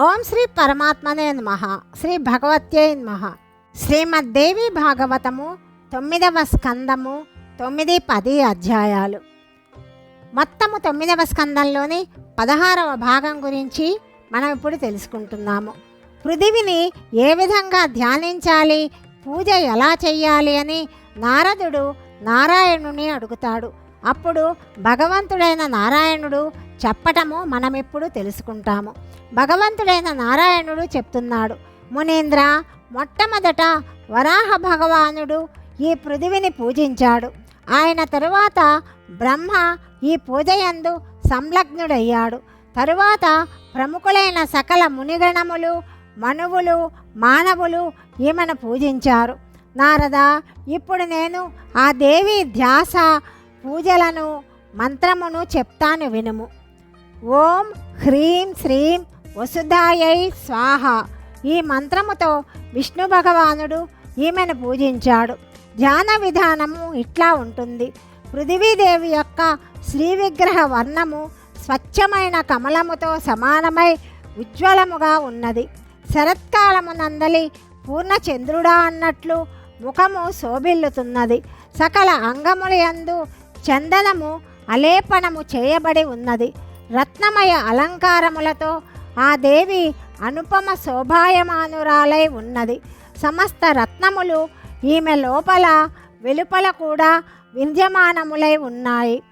ఓం శ్రీ పరమాత్మనే నమః. శ్రీ భగవత్యై నమః. శ్రీమద్దేవి భాగవతము తొమ్మిదవ స్కందము తొమ్మిది పది అధ్యాయాలు. మొత్తము తొమ్మిదవ స్కందంలోని పదహారవ భాగం గురించి మనం ఇప్పుడు తెలుసుకుంటున్నాము. పృథివిని ఏ విధంగా ధ్యానించాలి? పూజ ఎలా చేయాలి అని నారదుడు నారాయణుని అడుగుతాడు. అప్పుడు భగవంతుడైన నారాయణుడు చెప్పటము మనమిప్పుడు తెలుసుకుంటాము. భగవంతుడైన నారాయణుడు చెప్తున్నాడు మునీంద్ర మొట్టమొదట వరాహ భగవానుడు ఈ పృథివిని పూజించాడు. ఆయన తరువాత బ్రహ్మ ఈ పూజయందు సంలగ్నుడయ్యాడు. తరువాత ప్రముఖులైన సకల మునిగణములు మనువులు మానవులు ఈమెను పూజించారు. నారద ఇప్పుడు నేను ఆ దేవి ధ్యాస పూజలను మంత్రమును చెప్తాను వినుము. ఓం హ్రీం శ్రీం వసుధాయై స్వాహ. ఈ మంత్రముతో విష్ణు భగవానుడు ఈమెను పూజించాడు. ధ్యాన విధానము ఇట్లా ఉంటుంది. పృథివీదేవి యొక్క శ్రీ విగ్రహ వర్ణము స్వచ్ఛమైన కమలముతో సమానమై ఉజ్వలముగా ఉన్నది. శరత్కాలమునందలి పూర్ణచంద్రుడా అన్నట్లు ముఖము శోభిల్లుతున్నది. సకల అంగములయందు చందనము అలేపనము చేయబడి ఉన్నది. రత్నమయ అలంకారములతో ఆ దేవి అనుపమ శోభాయమానురాలై ఉన్నది. సమస్త రత్నములు ఈమె లోపల వెలుపల కూడా విద్యమానములై ఉన్నాయి.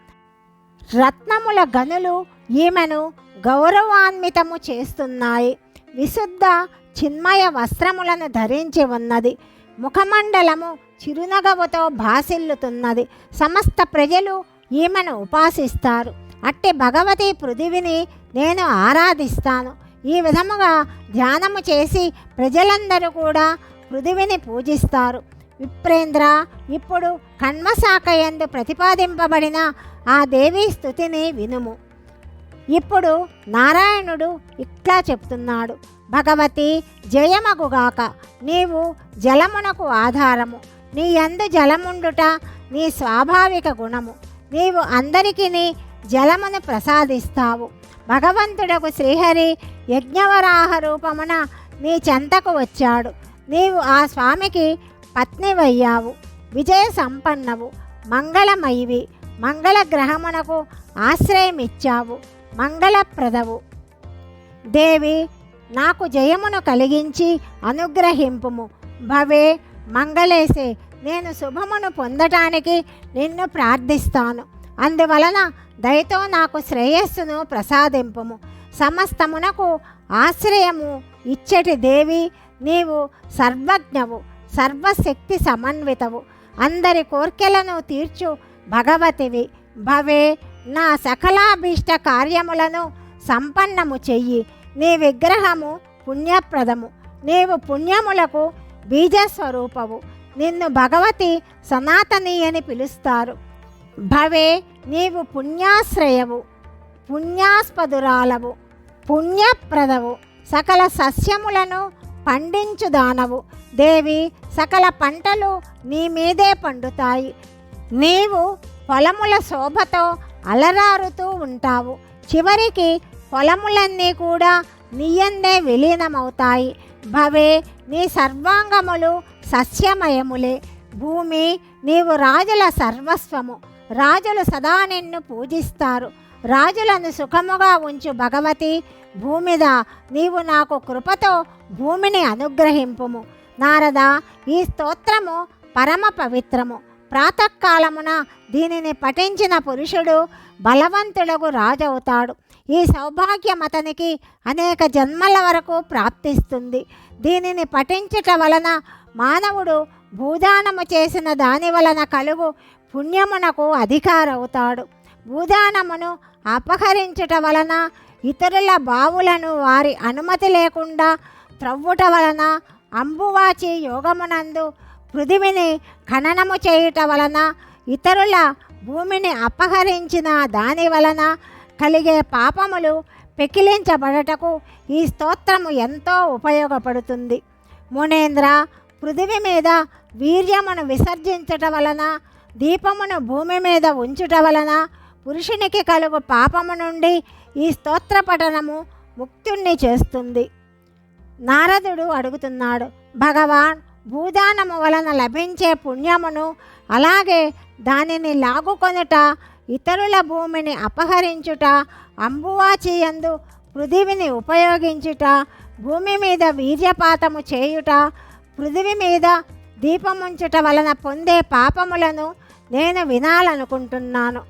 రత్నముల గనులు ఈమెను గౌరవాన్వితము చేస్తున్నాయి. విశుద్ధ చిన్మయ వస్త్రములను ధరించి ఉన్నది. ముఖమండలము చిరునగవుతో భాసిల్లుతున్నది. సమస్త ప్రజలు ఈమెను ఉపాసిస్తారు. అట్టి భగవతి పృథివిని నేను ఆరాధిస్తాను. ఈ విధముగా ధ్యానము చేసి ప్రజలందరూ కూడా పృథివిని పూజిస్తారు. విప్రేంద్ర ఇప్పుడు కన్మశాఖ ఎందు ప్రతిపాదింపబడిన ఆ దేవీ స్థుతిని వినుము. ఇప్పుడు నారాయణుడు ఇట్లా చెప్తున్నాడు. భగవతి జయమగుగాక నీవు జలమునకు ఆధారము. నీ యందు జలముండుట నీ స్వాభావిక గుణము. నీవు అందరికీ జలమును ప్రసాదిస్తావు. భగవంతుడకు శ్రీహరి యజ్ఞవరాహ రూపమున నీ చెంతకు వచ్చాడు. నీవు ఆ స్వామికి పత్నివయ్యావు. విజయ సంపన్నవు మంగళమయివి. మంగళ గ్రహమునకు ఆశ్రయమిచ్చావు. మంగళప్రదవు. దేవి నాకు జయమును కలిగించి అనుగ్రహింపుము. భవే మంగళేసే నేను శుభమును పొందటానికి నిన్ను ప్రార్థిస్తాను. అందువలన దయతో నాకు శ్రేయస్సును ప్రసాదింపము. సమస్తమునకు ఆశ్రయము ఇచ్చటి దేవి నీవు సర్వజ్ఞవు సర్వశక్తి సమన్వితవు. అందరి కోర్కెలను తీర్చు భగవతివి. భవే నా సకలాభీష్ట కార్యములను సంపన్నము చెయ్యి. నీ విగ్రహము పుణ్యప్రదము. నీవు పుణ్యములకు బీజస్వరూపవు. నిన్ను భగవతి సనాతని అని పిలుస్తారు. భవే నీవు పుణ్యాశ్రయవు పుణ్యాస్పదురాలవు పుణ్యప్రదవు సకల సస్యములను పండించుదానవు దేవి సకల పంటలు నీ మీదే పండుతాయి. నీవు పొలముల శోభతో అలరారుతూ ఉంటావు. చివరికి పొలములన్నీ కూడా నీయందే విలీనమవుతాయి. భవే నీ సర్వాంగములు సస్యమయములే. భూమి నీవు రాజుల సర్వస్వము. రాజులు సదా నిన్ను పూజిస్తారు. రాజులను సుఖముగా ఉంచు భగవతి. భూమిద నీవు నాకు కృపతో భూమిని అనుగ్రహింపుము. నారద ఈ స్తోత్రము పరమ పవిత్రము. ప్రాతకాలమున దీనిని పఠించిన పురుషుడు బలవంతుడకు రాజవుతాడు. ఈ సౌభాగ్యం అతనికి అనేక జన్మల వరకు ప్రాప్తిస్తుంది. దీనిని పఠించుట వలన మానవుడు భూదానము చేసిన దాని వలన కలుగు పుణ్యమునకు అధికారవుతాడు. భూదానమును అపహరించుట వలన ఇతరుల బావులను వారి అనుమతి లేకుండా త్రవ్వుట వలన అంబువాచి యోగమునందు పృథివిని ఖననము చేయుట వలన ఇతరుల భూమిని అపహరించిన దాని వలన కలిగే పాపములు పెకిలించబడటకు ఈ స్తోత్రము ఎంతో ఉపయోగపడుతుంది. మునేంద్ర పృథివి మీద వీర్యమును విసర్జించుట వలన దీపమును భూమి మీద ఉంచుట వలన పురుషునికి కలుగు పాపము నుండి ఈ స్తోత్ర పఠనము ముక్తుణ్ణి చేస్తుంది. నారదుడు అడుగుతున్నాడు భగవాన్ భూదానము వలన లభించే పుణ్యమును అలాగే దానిని లాగుకొనుట ఇతరుల భూమిని అపహరించుట అంబువాచియందు పృథివిని ఉపయోగించుట భూమి మీద వీర్యపాతము చేయుట పృథివి మీద దీపముంచుట వలన పొందే పాపములను నేను వినాలనుకుంటున్నాను.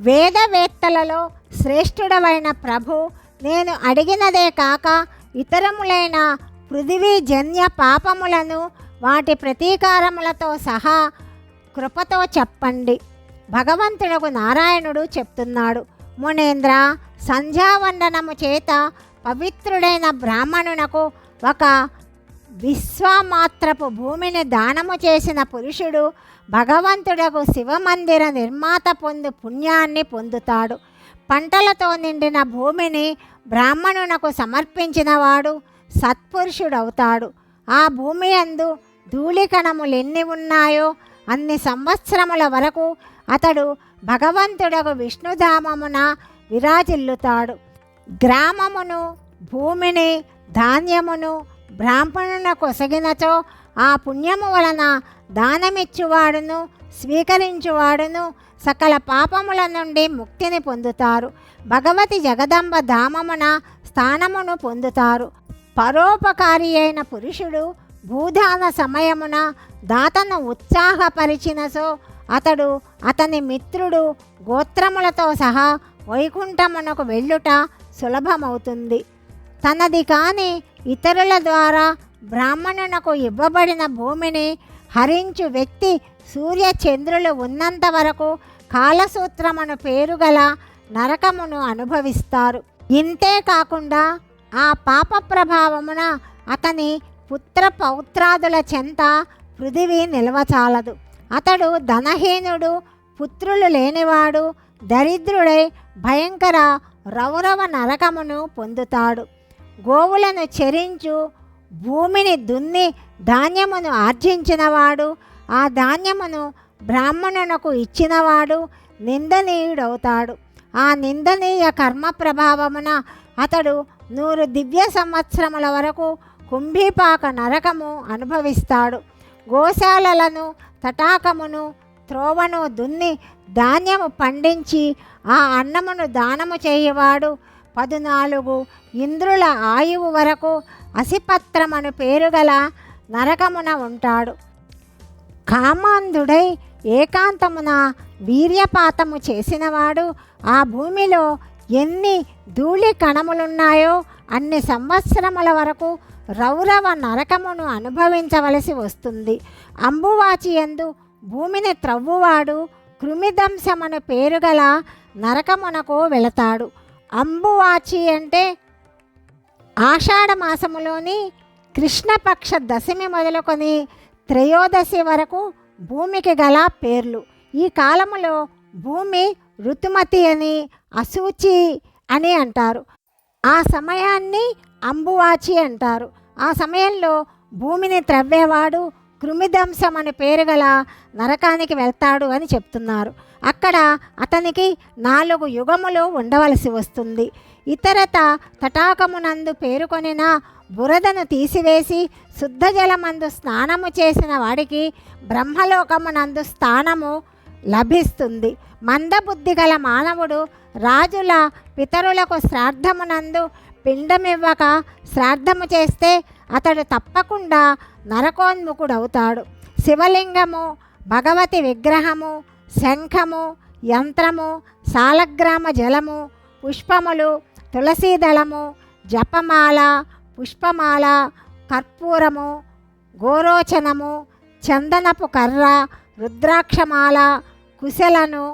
వేదవేత్తలలో శ్రేష్ఠుడవైన ప్రభు నేను అడిగినదే కాక ఇతరములైన పృథివీ జన్య పాపములను వాటి ప్రతీకారములతో సహా కృపతో చెప్పండి. భగవంతుడకు నారాయణుడు చెప్తున్నాడు. మునేంద్ర సంధ్యావందనము చేత పవిత్రుడైన బ్రాహ్మణునకు ఒక విశ్వమాత్రపు భూమిని దానము చేసిన పురుషుడు భగవంతుడకు శివమందిర నిర్మాత పొందు పుణ్యాన్ని పొందుతాడు. పంటలతో నిండిన భూమిని బ్రాహ్మణునకు సమర్పించినవాడు సత్పురుషుడవుతాడు. ఆ భూమి అందు ధూళికణములు ఎన్ని ఉన్నాయో అన్ని సంవత్సరముల వరకు అతడు భగవంతుడకు విష్ణుధామమున విరాజిల్లుతాడు. గ్రామమును భూమిని ధాన్యమును బ్రాహ్మణునకు ఒసగినచో ఆ పుణ్యము వలన దానమిచ్చువాడును స్వీకరించువాడును సకల పాపముల నుండి ముక్తిని పొందుతారు. భగవతి జగదంబ ధామమున స్థానమును పొందుతారు. పరోపకారి అయిన పురుషుడు భూదాన సమయమున దాతను ఉత్సాహపరిచినసో అతడు అతని మిత్రుడు గోత్రములతో సహా వైకుంఠమునకు వెళ్ళుట సులభమవుతుంది. తనది కాని ఇతరుల ద్వారా బ్రాహ్మణునకు ఇవ్వబడిన భూమిని హరించు వ్యక్తి సూర్య చంద్రులు ఉన్నంత వరకు కాలసూత్రమును పేరుగల నరకమును అనుభవిస్తారు. ఇంతే కాకుండా ఆ పాప ప్రభావమున అతని పుత్ర పౌత్రాదుల చెంత పృథివీ నిలవచాలదు అతడు ధనహీనుడు పుత్రులు లేనివాడు దరిద్రుడై భయంకర రౌరవ నరకమును పొందుతాడు. గోవులను చెరించు భూమిని దున్ని ధాన్యమును ఆర్జించినవాడు. ఆ ధాన్యమును బ్రాహ్మణునకు ఇచ్చినవాడు నిందనీయుడవుతాడు. ఆ నిందనీయ కర్మ ప్రభావమున అతడు నూరు దివ్య సంవత్సరముల వరకు కుంభీపాక నరకము అనుభవిస్తాడు. గోశాలలను తటాకమును త్రోవను దున్ని ధాన్యము పండించి ఆ అన్నమును దానము చేయవాడు పదునాలుగు ఇంద్రుల ఆయువు వరకు అసిపత్రమను పేరుగల నరకమున ఉంటాడు. కామాంధుడై ఏకాంతమున వీర్యపాతము చేసినవాడు ఆ భూమిలో ఎన్ని ధూళి కణములున్నాయో అన్ని సంవత్సరముల వరకు రౌరవ నరకమును అనుభవించవలసి వస్తుంది. అంబువాచి ఎందు భూమిని త్రవ్వువాడు కృమిదంశమను పేరుగల నరకమునకు వెళతాడు. అంబువాచి అంటే ఆషాఢ మాసములోని కృష్ణపక్ష దశమి మొదలుకొని త్రయోదశి వరకు భూమికి గల పేర్లు. ఈ కాలములో భూమి ఋతుమతి అని అసూచి అని అంటారు. ఆ సమయాన్ని అంబువాచి అంటారు. ఆ సమయంలో భూమిని త్రవ్వేవాడు కృమిదంశం అనే పేరు గల నరకానికి వెళ్తాడు అని చెప్తున్నారు. అక్కడ అతనికి నాలుగు యుగములు ఉండవలసి వస్తుంది. ఇతరత తటాకమునందు పేరుకొనిన బురదను తీసివేసి శుద్ధ జలమందు స్నానము చేసిన వాడికి బ్రహ్మలోకమునందు స్థానము లభిస్తుంది. మందబుద్ధి గల మానవుడు రాజుల పితరులకు శ్రాద్ధమునందు పిండమివ్వక శ్రాద్ధము చేస్తే అతడు తప్పకుండా నరకోన్ముఖుడవుతాడు. శివలింగము భగవతి విగ్రహము శంఖము యంత్రము సాలగ్రామ జలము పుష్పములు తులసీదళము జపమాల పుష్పమాల కర్పూరము గోరోచనము చందనపు కర్ర రుద్రాక్షమాల కుశలను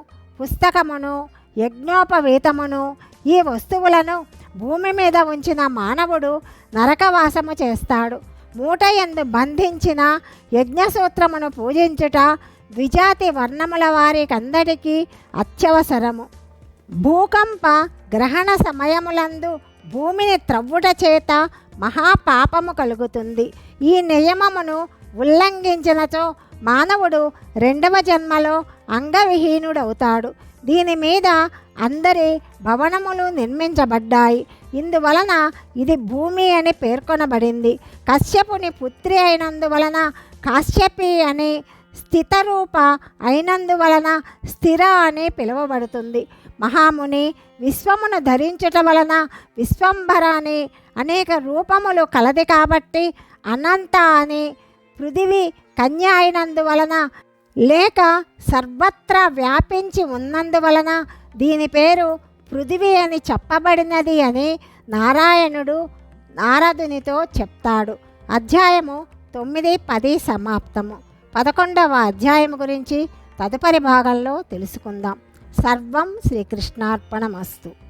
పుస్తకమును యజ్ఞోపవీతమును ఈ వస్తువులను భూమి మీద ఉంచిన మానవుడు నరకవాసము చేస్తాడు. మూట ఎందు బంధించిన యజ్ఞసూత్రమును పూజించుట ద్విజాతి వర్ణముల వారికందరికీ అత్యవసరము. భూకంప గ్రహణ సమయములందు భూమిని త్రవ్వుట చేత మహాపాపము కలుగుతుంది. ఈ నియమమును ఉల్లంఘించినచో మానవుడు రెండవ జన్మలో అంగవిహీనుడవుతాడు. దీని మీద అందరి భవనములు నిర్మించబడ్డాయి. ఇందువలన ఇది భూమి అని పేర్కొనబడింది. కశ్యపుని పుత్రి అయినందువలన కాశ్యపి అని స్థితరూప అయినందువలన స్థిర అని పిలువబడుతుంది. మహాముని విశ్వమును ధరించుట వలన విశ్వంభర అని అనేక రూపములు కలది కాబట్టి అనంత అని పృథివీ కన్య అయినందువలన లేక సర్వత్రా వ్యాపించి ఉన్నందువలన దీని పేరు పృథివీ అని చెప్పబడినది అని నారాయణుడు నారదునితో చెప్తాడు. అధ్యాయము తొమ్మిది పది సమాప్తము. పదకొండవ అధ్యాయం గురించి తదుపరి భాగంలో తెలుసుకుందాం. సర్వం శ్రీకృష్ణార్పణమస్తు.